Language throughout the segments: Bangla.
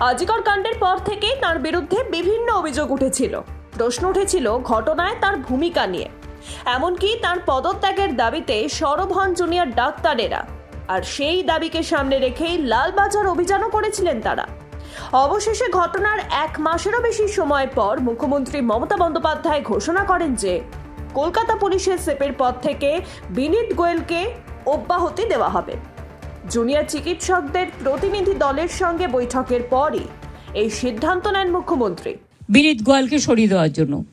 আজিকর কাণ্ডের পর থেকেই তার বিরুদ্ধে বিভিন্ন অভিযোগ উঠেছিল। প্রশ্ন উঠেছিল ঘটনায় তার ভূমিকা নিয়ে। এমনকি তার পদত্যাগের দাবিতে সরব হন জুনিয়র ডাক্তারেরা। আর সেই দাবিকে সামনে রেখেই লালবাজার অভিযানও করেছিলেন তারা। অবশেষে ঘটনার এক মাসেরও বেশি সময় পর মুখ্যমন্ত্রী মমতা বন্দ্যোপাধ্যায় ঘোষণা করেন যে, কলকাতা পুলিশের সেপের পদ থেকে বিনীত গোয়েলকে অব্যাহতি দেওয়া হবে। জুনিয়র চিকিৎসকদের প্রতিনিধি দলের সঙ্গে বৈঠকের পরই এই সিদ্ধান্ত নেন মুখ্যমন্ত্রী। বিনীত গোয়ালকে সরিয়ে দেওয়ার জন্য।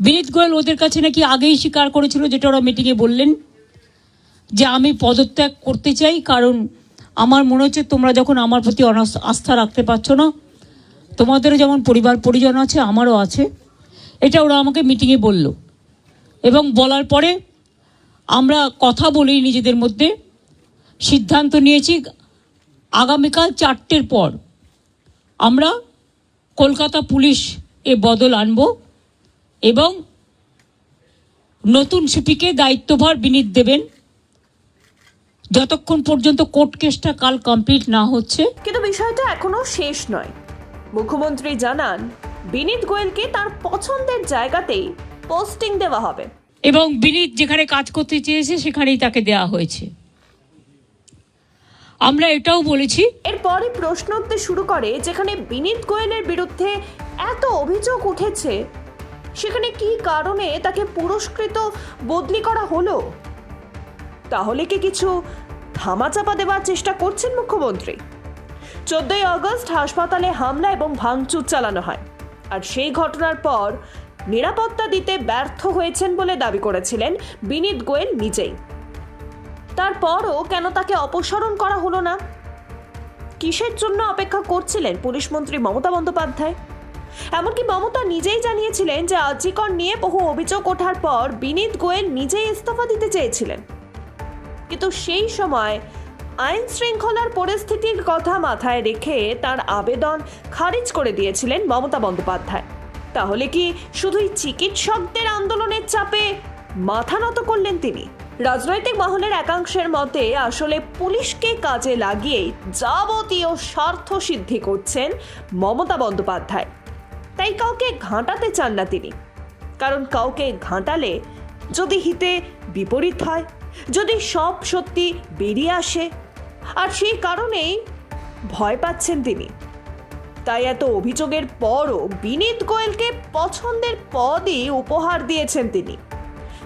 বিনীত গোয়াল ওদের কাছে নাকি আগেই স্বীকার করেছিল, যেটা ওরা মিটিংয়ে বললেন, যে আমি পদত্যাগ করতে চাই, কারণ আমার মনে হচ্ছে তোমরা যখন আমার প্রতি আস্থা রাখতে পারছ না, তোমাদেরও যেমন পরিবার পরিজন আছে, আমারও আছে, এটা ওরা আমাকে মিটিংয়ে বলল। এবং বলার পরে আমরা কথা বলি নিজেদের মধ্যে সিদ্ধান্ত নিয়েছি আগামীকাল চারটের পর আমরা কলকাতা পুলিশ এ বদল আনব এবং নতুন সিপিকে দায়িত্বভার বিনীত দেবেন। যতক্ষণ পর্যন্ত কোর্ট কেসটা কাল কমপ্লিট না হচ্ছে। কিন্তু বিষয়টা এখনও শেষ নয়। মুখ্যমন্ত্রী জানান বিনীত গোয়েলকে তার পছন্দের জায়গাতেই পোস্টিং দেওয়া হবে। এবং বিনীত যেখানে কাজ করতে চেয়েছে সেখানেই তাকে দেওয়া হয়েছে। আমরা এটাও বলেছি। এরপরই প্রশ্ন উঠতে শুরু করে যেখানে বিনীত গোয়েলের বিরুদ্ধে এত অভিযোগ উঠেছে, সেখানে কি কারণে তাকে পুরস্কৃত বদলি করা হলো? তাহলে কি কিছু ধামাচাপা দেওয়ার চেষ্টা করছেন মুখ্যমন্ত্রী? চোদ্দই আগস্ট হাসপাতালে হামলা এবং ভাঙচুর চালানো হয়, আর সেই ঘটনার পর নিরাপত্তা দিতে ব্যর্থ হয়েছেন বলে দাবি করেছিলেন বিনীত গোয়েল নিজেই। তারপরও কেন তাকে অপসারণ করা হলো না? কিসের জন্য অপেক্ষা করছিলেন পুলিশ মন্ত্রী মমতা বন্দ্যোপাধ্যায়? এমনকি মমতা নিজেই জানিয়েছিলেন যে আজিকর নিয়ে বহু অভিযোগ ওঠার পর বিনীত গোয়েল নিজেই ইস্তফা দিতে চেয়েছিলেন। কিন্তু সেই সময় আইন শৃঙ্খলার পরিস্থিতির কথা মাথায় রেখে তার আবেদন খারিজ করে দিয়েছিলেন মমতা বন্দ্যোপাধ্যায়। তাহলে কি শুধুই চিকিৎসকদের আন্দোলনের চাপে মাথা নত করলেন তিনি? রাজনৈতিক মহলের একাংশের মতে আসলে পুলিশকে কাজে লাগিয়েই যাবতীয় স্বার্থ সিদ্ধি করছেন মমতা বন্দ্যোপাধ্যায়। তাই কাউকে ঘাঁটাতে চান না তিনি। কারণ কাউকে ঘাঁটালে যদি হিতে বিপরীত হয়, যদি সব সত্যি বেরিয়ে আসে, আর সেই কারণেই ভয় পাচ্ছেন তিনি। তাই এত অভিযোগের পরও বিনীত গোয়েলকে পছন্দের পদই উপহার দিয়েছেন তিনি।